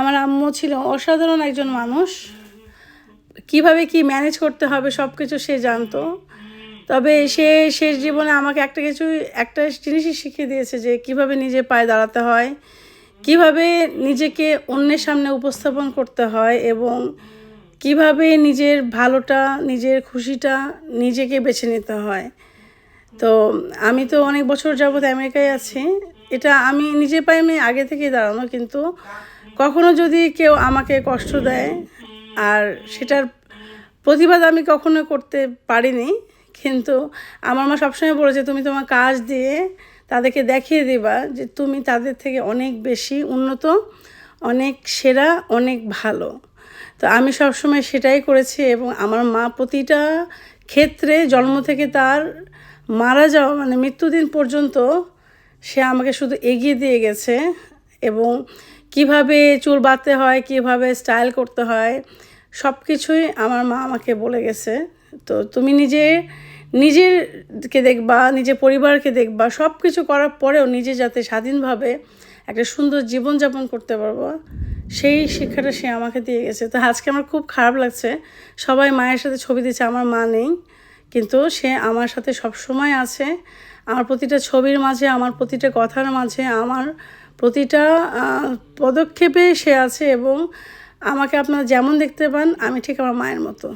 আমার আম্মু ছিল অসাধারণ একজন মানুষ। কীভাবে কি ম্যানেজ করতে হবে সব কিছু সে জানতো। তবে সে শেষ জীবনে আমাকে একটা কিছু, একটা জিনিসই শিখিয়ে দিয়েছে যে কীভাবে নিজে পায়ে দাঁড়াতে হয়, কীভাবে নিজেকে অন্যের সামনে উপস্থাপন করতে হয় এবং কীভাবে নিজের ভালোটা, নিজের খুশিটা নিজেকে বেছে নিতে হয়। তো আমি তো অনেক বছর যাবৎ আমেরিকায় আছি। এটা আমি নিজে পাই আমি আগে থেকেই দাঁড়ানো, কিন্তু কখনো যদি কেউ আমাকে কষ্ট দেয়, আর সেটার প্রতিবাদ আমি কখনো করতে পারিনি, কিন্তু আমার মা সবসময় বলেছে, তুমি তোমার কাজ দিয়ে তাদেরকে দেখিয়ে দিবা যে তুমি তাদের থেকে অনেক বেশি উন্নত, অনেক সেরা, অনেক ভালো। তো আমি সবসময় সেটাই করেছি এবং আমার মা প্রতিটা ক্ষেত্রে জন্ম থেকে তার মারা যাওয়া মানে মৃত্যুদিন পর্যন্ত সে আমাকে শুধু এগিয়ে দিয়ে গেছে এবং কীভাবে চুল বাঁধতে হয়, কীভাবে স্টাইল করতে হয় সব কিছুই আমার মা আমাকে বলে গেছে। তো তুমি নিজে নিজেরকে দেখবা, নিজের পরিবারকে দেখবা সব কিছু করার পরেও নিজে যাতে স্বাধীনভাবে একটা সুন্দর জীবনযাপন করতে পারব, সেই শিক্ষাটা সে আমাকে দিয়ে গেছে। তো আজকে আমার খুব খারাপ লাগছে। সবাই মায়ের সাথে ছবি দিচ্ছে, আমার মা নেই। কিন্তু সে আমার সাথে সব সময় আছে। আমার প্রতিটা ছবির মাঝে, আমার প্রতিটা কথার মাঝে, আমার প্রতিটা পদক্ষেপে সে আছে এবং আমাকে আপনারা যেমন দেখতে পান, আমি ঠিক আমার মায়ের মতো।